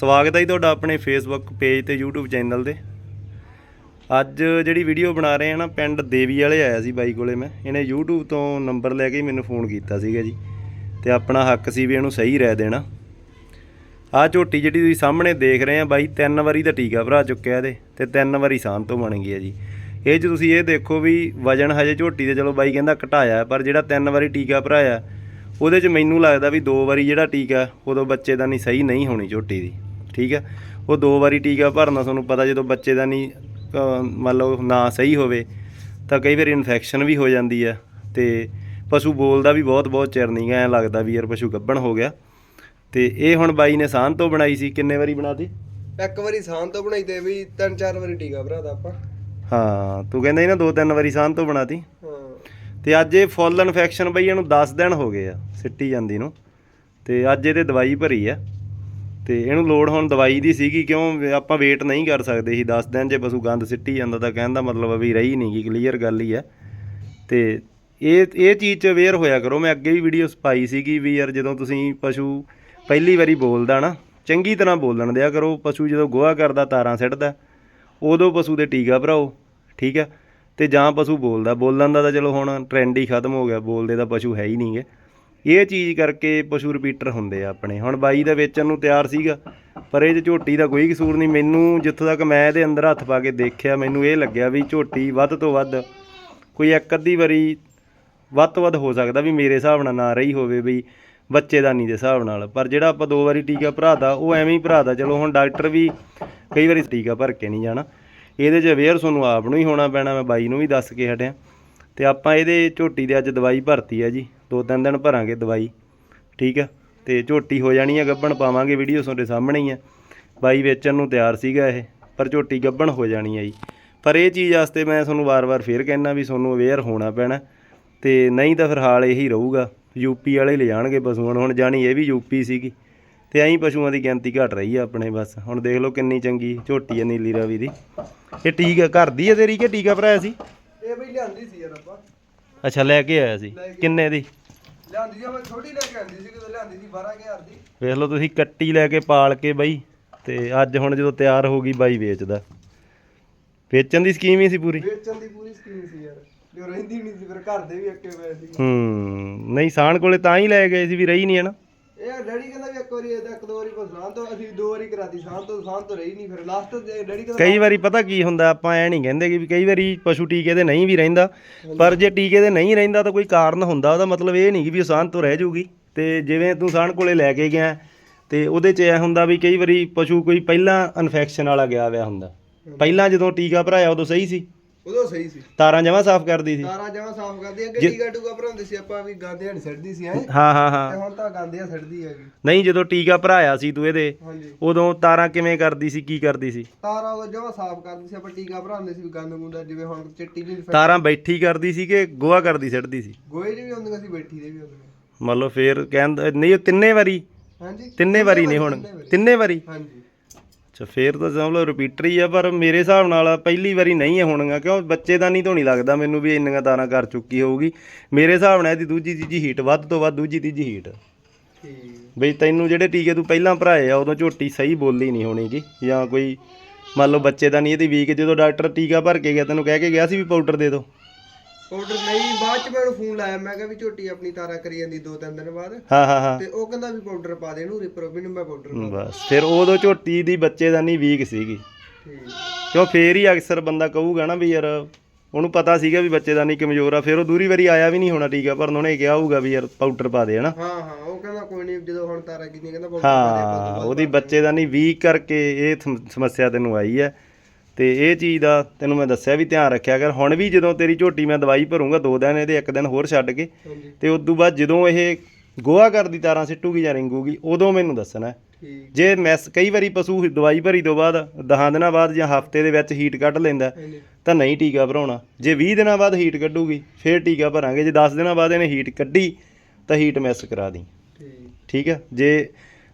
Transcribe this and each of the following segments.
ਸਵਾਗਤ ਹੈ ਜੀ ਤੁਹਾਡਾ ਆਪਣੇ ਫੇਸਬੁੱਕ ਪੇਜ ਤੇ YouTube ਚੈਨਲ ਤੇ। ਅੱਜ ਜਿਹੜੀ ਵੀਡੀਓ ਬਣਾ ਰਹੇ ਹਾਂ ਨਾ, ਪਿੰਡ ਦੇਵੀ ਵਾਲੇ ਆਇਆ ਸੀ ਬਾਈ ਕੋਲੇ ਮੈਂ। ਇਹਨੇ YouTube ਤੋਂ ਨੰਬਰ ਲੈ ਕੇ ਹੀ ਮੈਨੂੰ ਫੋਨ ਕੀਤਾ ਸੀਗਾ ਜੀ। ਤੇ ਆਪਣਾ ਹੱਕ ਸੀ ਵੀ ਇਹਨੂੰ ਸਹੀ ਰਹਿ ਦੇਣਾ। ਆਹ ਝੋਟੀ ਜਿਹੜੀ ਤੁਸੀਂ ਸਾਹਮਣੇ ਦੇਖ ਰਹੇ ਆ ਬਾਈ, ਤਿੰਨ ਵਾਰੀ ਤਾਂ ਟੀਕਾ ਭਰਾ ਚੁੱਕਿਆ ਇਹਦੇ ਤੇ ਤਿੰਨ ਵਾਰੀ ਸਾਂਤ ਤੋਂ ਬਣ ਗਈ ਹੈ ਜੀ। ਇਹ 'ਚ ਤੁਸੀਂ ਇਹ ਦੇਖੋ ਵੀ ਵਜਨ ਹਜੇ ਝੋਟੀ ਦੇ, ਚਲੋ ਬਾਈ ਕਹਿੰਦਾ ਘਟਾਇਆ, ਪਰ ਜਿਹੜਾ ਤਿੰਨ ਵਾਰੀ ਟੀਕਾ ਭਰਾਇਆ ਉਹਦੇ 'ਚ ਮੈਨੂੰ ਲੱਗਦਾ ਵੀ ਦੋ ਵਾਰੀ ਜਿਹੜਾ ਟੀਕਾ, ਉਦੋਂ ਬੱਚੇ ਦਾ ਨਹੀਂ ਸਹੀ ਨਹੀਂ ਹੋਣੀ ਝੋਟੀ ਦੀ। ਠੀਕ ਹੈ ਉਹ ਦੋ ਵਾਰੀ ਟੀਕਾ ਭਰਨਾ ਤੁਹਾਨੂੰ ਪਤਾ ਜਦੋਂ ਬੱਚੇ ਦਾ ਨਹੀਂ ਮੰਨ ਲਓ ਨਾ ਸਹੀ ਹੋਵੇ ਤਾਂ ਕਈ ਵਾਰੀ ਇਨਫੈਕਸ਼ਨ ਵੀ ਹੋ ਜਾਂਦੀ ਹੈ ਤੇ ਪਸ਼ੂ ਬੋਲਦਾ ਵੀ ਬਹੁਤ ਬਹੁਤ ਚਿਰ ਨਹੀਂ ਐ ਲੱਗਦਾ ਵੀ ਯਾਰ ਪਸ਼ੂ ਗੱਭਣ ਹੋ ਗਿਆ। ਤੇ ਇਹ ਹੁਣ ਬਾਈ ਨੇ ਸਾਂਝ ਤੋਂ ਬਣਾਈ ਸੀ ਕਿੰਨੇ ਵਾਰੀ ਬਣਾਤੀ ਇੱਕ ਵਾਰੀ ਸਾਂ ਤੋਂ ਬਣਾਈ ਤੇ ਵੀ ਤਿੰਨ ਚਾਰ ਵਾਰੀ ਟੀਕਾ ਭਰਾਦਾ ਆਪਾਂ। ਹਾਂ ਤੂੰ ਕਹਿੰਦਾ ਸੀ ਨਾ ਦੋ ਤਿੰਨ ਵਾਰੀ ਸਾਂਝ ਤੋਂ ਬਣਾਤੀ ਹਾਂ। ਤੇ ਅੱਜ ਇਹ ਫੁੱਲ ਇਨਫੈਕਸ਼ਨ ਬਈ ਇਹਨੂੰ 10 ਦਿਨ ਹੋ ਗਏ ਆ ਸਿੱਟੀ ਜਾਂਦੀ ਨੂੰ। ਤੇ ਅੱਜ ਇਹਦੇ ਦਵਾਈ ਭਰੀ ਆ। ਤੇ ਇਹਨੂੰ ਲੋੜ ਹੁਣ ਦਵਾਈ ਦੀ ਸੀਗੀ, ਕਿਉਂ ਆਪਾਂ ਵੇਟ ਨਹੀਂ ਕਰ ਸਕਦੇ ਸੀ। 10 ਦਿਨ ਜੇ ਪਸ਼ੂ ਗੰਦ ਸਿੱਟੀ ਜਾਂਦਾ ਤਾਂ ਕਹਿਣ ਦਾ ਮਤਲਬ ਵੀ ਰਹੀ ਨਹੀਂ ਗੀ ਕਲੀਅਰ ਗੱਲ ਹੀ ਆ। ਤੇ ਇਹ ਇਹ ਚੀਜ਼ 'ਚ ਅਵੇਅਰ ਹੋਇਆ ਕਰੋ। ਮੈਂ ਅੱਗੇ ਵੀ ਵੀਡੀਓ ਪਾਈ ਸੀਗੀ ਵੀ ਯਾਰ ਜਦੋਂ ਤੁਸੀਂ ਪਸ਼ੂ ਪਹਿਲੀ ਵਾਰੀ ਬੋਲਦਾ ਨਾ, ਚੰਗੀ ਤਰ੍ਹਾਂ ਬੋਲਣ ਦਿਆ ਕਰੋ। ਪਸ਼ੂ ਜਦੋਂ ਗੋਹਾ ਕਰਦਾ, ਤਾਰਾਂ ਸਿੱਟਦਾ, ਉਦੋਂ ਪਸ਼ੂ ਦੇ ਟੀਕਾ ਭਰਾਓ, ਠੀਕ ਆ? ਤੇ ਜਾਂ ਪਸ਼ੂ ਬੋਲਦਾ, ਬੋਲਣ ਦਾ ਤਾਂ ਚਲੋ ਹੁਣ ਟ੍ਰੈਂਡ ਹੀ ਖਤਮ ਹੋ ਗਿਆ, ਬੋਲਦੇ ਦਾ ਪਸ਼ੂ ਹੈ ਹੀ ਨਹੀਂਗੇ ਇਹ ਚੀਜ਼ ਕਰਕੇ ਪਸ਼ੂ ਰਿਪੀਟਰ ਹੁੰਦੇ ਆ ਆਪਣੇ। ਹੁਣ ਬਾਈ ਦਾ ਵੇਚਣ ਨੂੰ ਤਿਆਰ ਸੀਗਾ, ਪਰ ਇਹ 'ਚ ਝੋਟੀ ਦਾ ਕੋਈ ਕਸੂਰ ਨਹੀਂ। ਮੈਨੂੰ ਜਿੱਥੋਂ ਤੱਕ ਮੈਂ ਇਹਦੇ ਅੰਦਰ ਹੱਥ ਪਾ ਕੇ ਦੇਖਿਆ, ਮੈਨੂੰ ਇਹ ਲੱਗਿਆ ਵੀ ਝੋਟੀ ਵੱਧ ਤੋਂ ਵੱਧ ਕੋਈ ਇੱਕ ਅੱਧੀ ਵਾਰੀ ਵੱਧ ਤੋਂ ਵੱਧ ਹੋ ਸਕਦਾ ਵੀ ਮੇਰੇ ਹਿਸਾਬ ਨਾਲ ਨਾ ਰਹੀ ਹੋਵੇ ਵੀ ਬੱਚੇਦਾਨੀ ਦੇ ਹਿਸਾਬ ਨਾਲ। ਪਰ ਜਿਹੜਾ ਆਪਾਂ ਦੋ ਵਾਰੀ ਟੀਕਾ ਭਰਾਦਾ ਉਹ ਐਵੇਂ ਹੀ ਭਰਾਦਾ ਚਲੋ ਹੁਣ ਡਾਕਟਰ ਵੀ ਕਈ ਵਾਰੀ ਟੀਕਾ ਭਰ ਕੇ ਨਹੀਂ ਜਾਣਾ। ਇਹਦੇ 'ਚ ਅਵੇਅਰ ਤੁਹਾਨੂੰ ਆਪ ਨੂੰ ਹੀ ਹੋਣਾ ਪੈਣਾ, ਮੈਂ ਬਾਈ ਨੂੰ ਵੀ ਦੱਸ ਕੇ ਹਟਿਆ। ਤੇ ਆਪਾਂ ਇਹਦੇ ਝੋਟੀ ਦੇ ਅੱਜ ਦਵਾਈ ਭਰਤੀ ਆ ਜੀ। ਦੋ ਤਿੰਨ ਦਿਨ ਭਰਾਂਗੇ ਦਵਾਈ ਠੀਕ ਆ? ਤੇ ਝੋਟੀ ਹੋ ਜਾਣੀ ਹੈ ਗੱਭਣ ਪਾਵਾਂਗੇ ਵੀਡੀਓ ਤੁਹਾਡੇ ਸਾਹਮਣੇ ਹੀ ਆ। ਬਾਈ ਵੇਚਣ ਨੂੰ ਤਿਆਰ ਸੀਗਾ ਇਹ ਪਰ ਝੋਟੀ ਗੱਭਣ ਹੋ ਜਾਣੀ ਹੈ ਜੀ। ਪਰ ਇਹ ਚੀਜ਼ ਵਾਸਤੇ ਮੈਂ ਤੁਹਾਨੂੰ ਵਾਰ-ਵਾਰ ਫੇਰ ਕਹਿਣਾ ਵੀ ਤੁਹਾਨੂੰ ਅਵੇਅਰ ਹੋਣਾ ਪੈਣਾ। ਤੇ ਨਹੀਂ ਤਾਂ ਫਿਰ ਹਾਲ ਇਹੀ ਰਹੂਗਾ ਯੂਪੀ ਵਾਲੇ ਲੈ ਜਾਣਗੇ ਪਸ਼ੂਆਂ ਨੂੰ। ਹੁਣ ਜਾਣੀ ਇਹ ਵੀ ਯੂਪੀ ਸੀਗੀ ਤੇ ਐਂ ਪਸ਼ੂਆਂ ਦੀ ਗਿਣਤੀ ਘਟ ਰਹੀ ਆ ਆਪਣੇ ਬਸ। ਹੁਣ ਦੇਖ ਲਓ ਕਿੰਨੀ ਚੰਗੀ ਝੋਟੀ ਆ ਨੀਲੀ ਰਾਵੀ ਦੀ। ਇਹ ਟੀਕਾ ਘਰ ਦੀ ਆ ਤੇਰੀ ਕਿ ਟੀਕਾ ਭਰਾਇਆ ਸੀ? ਇਹ ਬਈ ਲਿਆਂਦੀ ਸੀ ਯਾਰ ਆਪਾਂ। ਅੱਛਾ ਲੈ ਕੇ ਆਇਆ ਸੀ। ਕਿੰਨੇ ਦੀ? ਲਿਆਂਦੀ ਆ ਮੈਂ ਥੋੜੀ ਲੈ ਕੇ ਆਂਦੀ ਸੀ ਕਿਦੋਂ ਲਿਆਂਦੀ ਸੀ 12000 ਦੀ। ਵੇਖ ਲਓ ਤੁਸੀਂ ਕੱਟੀ ਲੈ ਕੇ ਪਾਲ ਕੇ ਬਾਈ ਤੇ ਅੱਜ ਹੁਣ ਜਦੋਂ ਤਿਆਰ ਹੋ ਗਈ ਬਾਈ ਵੇਚਦਾ। ਵੇਚਣ ਦੀ ਸਕੀਮ ਹੀ ਸੀ ਪੂਰੀ। ਵੇਚਣ ਦੀ ਪੂਰੀ ਸਕੀਮ ਸੀ ਯਾਰ ਜੋ ਰਹਿੰਦੀ ਨਹੀਂ ਸੀ ਫਿਰ ਘਰ ਦੇ ਵੀ ਅੱਕੇ ਪਏ ਸੀ। ਹੂੰ ਨਹੀਂ ਸਾਣ ਕੋਲੇ ਤਾਂ ਹੀ ਲੈ ਗਏ ਸੀ ਵੀ ਰਹੀ ਨਹੀਂ ਹੈ ਨਾ। ਡੈਡੀ ਕਹਿੰਦਾ ਵੀ ਇੱਕ ਵਾਰੀ ਇਹਦਾ ਇੱਕ ਦੋ ਵਾਰੀ ਪਸਾਂ ਤੋਂ ਅਸੀਂ ਦੋ ਵਾਰੀ ਕਰਾਤੀ ਸਾਂ ਤੋਂ ਸਾਂ ਤੋਂ ਰਹੀ ਨਹੀਂ ਫਿਰ। ਲਾਸਟ ਡੈਡੀ ਕਹਿੰਦਾ ਕਈ ਵਾਰੀ ਪਤਾ ਕੀ ਹੁੰਦਾ ਆਪਾਂ ਐ ਨਹੀਂ ਕਹਿੰਦੇ ਕਿ ਵੀ ਕਈ ਵਾਰੀ ਪਸ਼ੂ ਟੀਕੇ ਦੇ ਨਹੀਂ ਵੀ ਰਹਿੰਦਾ ਪਰ ਜੇ ਟੀਕੇ ਦੇ ਨਹੀਂ ਰਹਿੰਦਾ ਤਾਂ ਕੋਈ ਕਾਰਨ ਹੁੰਦਾ ਉਹਦਾ ਮਤਲਬ ਇਹ ਨਹੀਂ ਕਿ ਵੀ ਸਾਂਝ ਤੋਂ ਰਹਿ ਜਾਊਗੀ। ਤੇ ਜਿਵੇਂ ਤੂੰ ਸਾਂਝ ਕੋਲੇ ਲੈ ਕੇ ਗਿਆ ਤੇ ਉਹਦੇ 'ਚ ਇਹ ਹੁੰਦਾ ਵੀ ਕਈ ਵਾਰੀ ਪਸ਼ੂ ਕੋਈ ਪਹਿਲਾਂ ਇਨਫੈਕਸ਼ਨ ਵਾਲਾ ਗਿਆ ਹੋਇਆ ਹੁੰਦਾ। ਪਹਿਲਾਂ ਜਦੋਂ ਟੀਕਾ ਭਰਾਇਆ ਉਦੋਂ ਸਹੀ ਸੀ। ਉਦੋਂ ਸਹੀ ਸੀ। ਤਾਰਾਂ ਜਮਾ ਸਾਫ਼ ਕਰਦੀ ਸੀ। ਤਾਰਾ ਜਮਾ ਸਾਫ਼ ਕਰਦੀ ਅੱਗੇ ਟੀਕਾ ਟੂਕਾ ਭਰਾਉਂਦੇ ਸੀ ਆਪਾਂ ਵੀ ਗਾਂਦਿਆਂ ਨਹੀਂ ਛੱਡਦੀ ਸੀ ਐ ਤੇ ਹਾਂ ਹਾਂ। ਹਾਂ ਹੁਣ ਤਾਂ ਗਾਂਦਿਆਂ ਛੱਡਦੀ ਹੈਗੀ। ਨਹੀਂ ਜਦੋਂ ਟੀਕਾ ਭਰਾਇਆ ਸੀ ਤੂੰ ਇਹਦੇ ਹਾਂਜੀ। ਉਦੋਂ ਤਾਰਾਂ ਕਿਵੇਂ ਕਰਦੀ ਸੀ ਕੀ ਕਰਦੀ ਸੀ? ਤਾਰਾ ਉਹ ਜਮਾ ਸਾਫ਼ ਕਰਦੀ ਸੀ ਆਪਾਂ ਟੀਕਾ ਭਰਾਉਂਦੇ ਸੀ ਵੀ ਗੰਦ ਗੁੰਦਾ ਜਿਵੇਂ ਹੁਣ ਚਿੱਟੀ ਜਿਹੀ ਤਾਰਾਂ ਬੈਠੀ ਕਰਦੀ ਸੀ ਕਿ ਗੋਹਾ ਕਰਦੀ ਛੱਡਦੀ ਸੀ? ਗੋਏ ਜਿਹੀ ਵੀ ਹੁੰਦੀਆਂ ਸੀ ਬੈਠੀ ਦੇ ਵੀ ਹੁੰਦੀਆਂ ਮੰਨ ਲਓ ਫੇਰ ਕਹਿੰਦਾ ਨਹੀਂ ਉਹ ਤਿੰਨੇ ਵਾਰੀ? ਹਾਂਜੀ। ਤਿੰਨੇ ਵਾਰੀ ਨਹੀਂ ਹੁਣ? ਤਿੰਨੇ ਵਾਰੀ? ਹਾਂਜੀ। ਅੱਛਾ ਫੇਰ ਤਾਂ ਸਮਝ ਲਓ ਰਿਪੀਟਰ ਹੀ ਆ ਪਰ ਮੇਰੇ ਹਿਸਾਬ ਨਾਲ ਪਹਿਲੀ ਵਾਰੀ ਨਹੀਂ ਹੈ ਹੋਣਗਾ ਕਿਉਂ ਬੱਚੇ ਦਾ ਨਹੀਂ ਤੋਂ ਨਹੀਂ ਲੱਗਦਾ ਮੈਨੂੰ ਵੀ ਇੰਨੀਆਂ ਤਾਰਾਂ ਕਰ ਚੁੱਕੀ ਹੋਊਗੀ। ਮੇਰੇ ਹਿਸਾਬ ਨਾਲ ਇਹਦੀ ਦੂਜੀ ਤੀਜੀ ਹੀਟ ਵੱਧ ਤੋਂ ਵੱਧ ਦੂਜੀ ਤੀਜੀ ਹੀਟ ਠੀਕ। ਬਈ ਤੈਨੂੰ ਜਿਹੜੇ ਟੀਕੇ ਤੂੰ ਪਹਿਲਾਂ ਭਰਾਏ ਆ ਉਦੋਂ ਝੋਟੀ ਸਹੀ ਬੋਲੀ ਨਹੀਂ ਹੋਣੀਗੀ ਜਾਂ ਕੋਈ ਮੰਨ ਲਓ ਬੱਚੇ ਦਾ ਨਹੀਂ ਇਹਦੀ ਵੀਕ ਜਦੋਂ ਡਾਕਟਰ ਟੀਕਾ ਭਰ ਕੇ ਗਿਆ ਤੈਨੂੰ ਕਹਿ ਕੇ ਗਿਆ ਸੀ ਵੀ ਪਾਊਡਰ ਦੇ ਦਿਓ ਆਰਡਰ ਨਹੀਂ ਬਾਅਦ ਚ ਮੈਨੂੰ ਫੋਨ ਲਾਇਆ ਮੈਂ ਕਿਹਾ ਵੀ ਝੋਟੀ ਆਪਣੀ ਤਾਰਾ ਕਰੀ ਜਾਂਦੀ ਦੋ ਤਿੰਨ ਦਿਨ ਬਾਅਦ। ਹਾਂ ਹਾਂ ਹਾਂ। ਤੇ ਉਹ ਕਹਿੰਦਾ ਵੀ ਪਾਊਡਰ ਪਾ ਦੇ ਇਹਨੂੰ ਰਿਪਰੋਬਿਨ ਮੈਂ ਪਾਊਡਰ ਪਾ ਬਸ ਫਿਰ ਉਦੋਂ ਝੋਟੀ ਦੀ ਬੱਚੇ ਦਾ ਨਹੀਂ ਵੀਕ ਸੀਗੀ। ਠੀਕ। ਕਿਉਂ ਫੇਰ ਹੀ ਅਕਸਰ ਬੰਦਾ ਕਹੂਗਾ ਨਾ ਵੀ ਯਾਰ ਉਹਨੂੰ ਪਤਾ ਸੀਗਾ ਵੀ ਬੱਚੇ ਦਾ ਨਹੀਂ ਕਮਜ਼ੋਰ ਆ ਫਿਰ ਉਹ ਦੂਰੀ ਵਾਰੀ ਆਇਆ ਵੀ ਨਹੀਂ ਹੋਣਾ ਟੀਕਾ ਭਰਨ ਉਹਨੇ ਕਿਹਾ ਹੋਊਗਾ ਵੀ ਯਾਰ ਪਾਊਡਰ ਪਾ ਦੇ ਹਨਾ। ਹਾਂ ਹਾਂ ਉਹ ਕਹਿੰਦਾ ਕੋਈ ਨਹੀਂ ਜਦੋਂ ਹੁਣ ਤਾਰਾ ਕੀਤੀ ਕਹਿੰਦਾ ਪਾਊਡਰ ਪਾ ਦੇ ਹਾਂ ਉਹਦੀ ਬੱਚੇ ਦਾ ਨਹੀਂ ਵੀਕ ਕਰਕੇ ਇਹ ਸਮੱਸਿਆ ਤੈਨੂੰ ਆਈ ਹੈ। ਤੇ ਇਹ ਚੀਜ਼ ਦਾ ਤੈਨੂੰ ਮੈਂ ਦੱਸਿਆ ਵੀ ਧਿਆਨ ਰੱਖਿਆ ਕਰ। ਹੁਣ ਵੀ ਜਦੋਂ ਤੇਰੀ ਝੋਟੀ ਮੈਂ ਦਵਾਈ ਭਰੂੰਗਾ ਦੋ ਦਿਨ ਇਹਦੇ ਇੱਕ ਦਿਨ ਹੋਰ ਛੱਡ ਕੇ। ਤੇ ਉਸ ਤੋਂ ਬਾਅਦ ਜਦੋਂ ਇਹ ਗੋਹਾ ਕਰਦੀ ਤਾਰਾਂ ਸਿੱਟੂਗੀ ਜਾਂ ਰਿੰਗੂਗੀ ਉਦੋਂ ਮੈਨੂੰ ਦੱਸਣਾ। ਜੇ ਮੈਸ ਕਈ ਵਾਰੀ ਪਸ਼ੂ ਦਵਾਈ ਭਰੀ ਤੋਂ ਬਾਅਦ 10 ਦਿਨਾਂ ਬਾਅਦ ਜਾਂ ਹਫ਼ਤੇ ਦੇ ਵਿੱਚ ਹੀਟ ਕੱਢ ਲੈਂਦਾ ਤਾਂ ਨਹੀਂ ਟੀਕਾ ਭਰਾਉਣਾ। ਜੇ 20 ਦਿਨਾਂ ਬਾਅਦ ਹੀਟ ਕੱਢੂਗੀ ਫਿਰ ਟੀਕਾ ਭਰਾਂਗੇ। ਜੇ 10 ਦਿਨਾਂ ਬਾਅਦ ਇਹਨੇ ਹੀਟ ਕੱਢੀ ਤਾਂ ਹੀਟ ਮਿਸ ਕਰਾ ਦੀ। ਠੀਕ। ਠੀਕ ਹੈ ਜੇ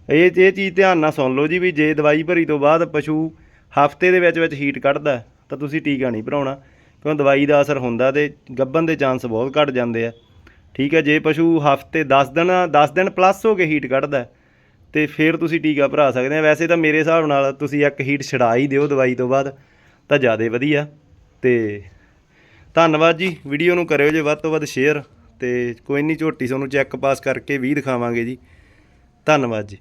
ਇਹ ਇਹ ਚੀਜ਼ ਧਿਆਨ ਨਾਲ ਸੁਣ ਲਓ ਜੀ ਵੀ ਜੇ ਦਵਾਈ ਭਰੀ ਤੋਂ ਬਾਅਦ ਪਸ਼ੂ ਹਫ਼ਤੇ ਦੇ ਵਿੱਚ ਵਿੱਚ ਹੀਟ ਕੱਢਦਾ, ਤਾਂ ਤੁਸੀਂ ਟੀਕਾ ਨਹੀਂ ਭਰਾਉਣਾ। ਕਿਉਂ? ਦਵਾਈ ਦਾ ਅਸਰ ਹੁੰਦਾ ਤੇ ਗੱਭਣ ਦੇ ਚਾਂਸ ਬਹੁਤ ਘਟ ਜਾਂਦੇ ਆ। ਠੀਕ ਹੈ ਜੇ ਪਸ਼ੂ ਹਫ਼ਤੇ 10 ਦਿਨ 10 ਦਿਨ ਪਲੱਸ ਹੋ ਕੇ ਹੀਟ ਕੱਢਦਾ, ਤੇ ਫਿਰ ਤੁਸੀਂ ਟੀਕਾ ਭਰਾ ਸਕਦੇ ਆ। ਵੈਸੇ ਤਾਂ ਮੇਰੇ ਹਿਸਾਬ ਨਾਲ ਤੁਸੀਂ ਇੱਕ ਹੀਟ ਛਡਾ ਹੀ ਦਿਓ ਦਵਾਈ ਤੋਂ ਬਾਅਦ, ਤਾਂ ਜ਼ਿਆਦਾ ਵਧੀਆ। ਤੇ ਧੰਨਵਾਦ ਜੀ ਵੀਡੀਓ ਨੂੰ ਕਰਿਓ ਜੇ ਵੱਧ ਤੋਂ ਵੱਧ ਸ਼ੇਅਰ ਤੇ ਕੋਈ ਨਹੀਂ ਝੋਟੀ ਤੁਹਾਨੂੰ ਚੈੱਕ ਪਾਸ ਕਰਕੇ ਵੀ ਦਿਖਾਵਾਂਗੇ ਜੀ। ਧੰਨਵਾਦ ਜੀ।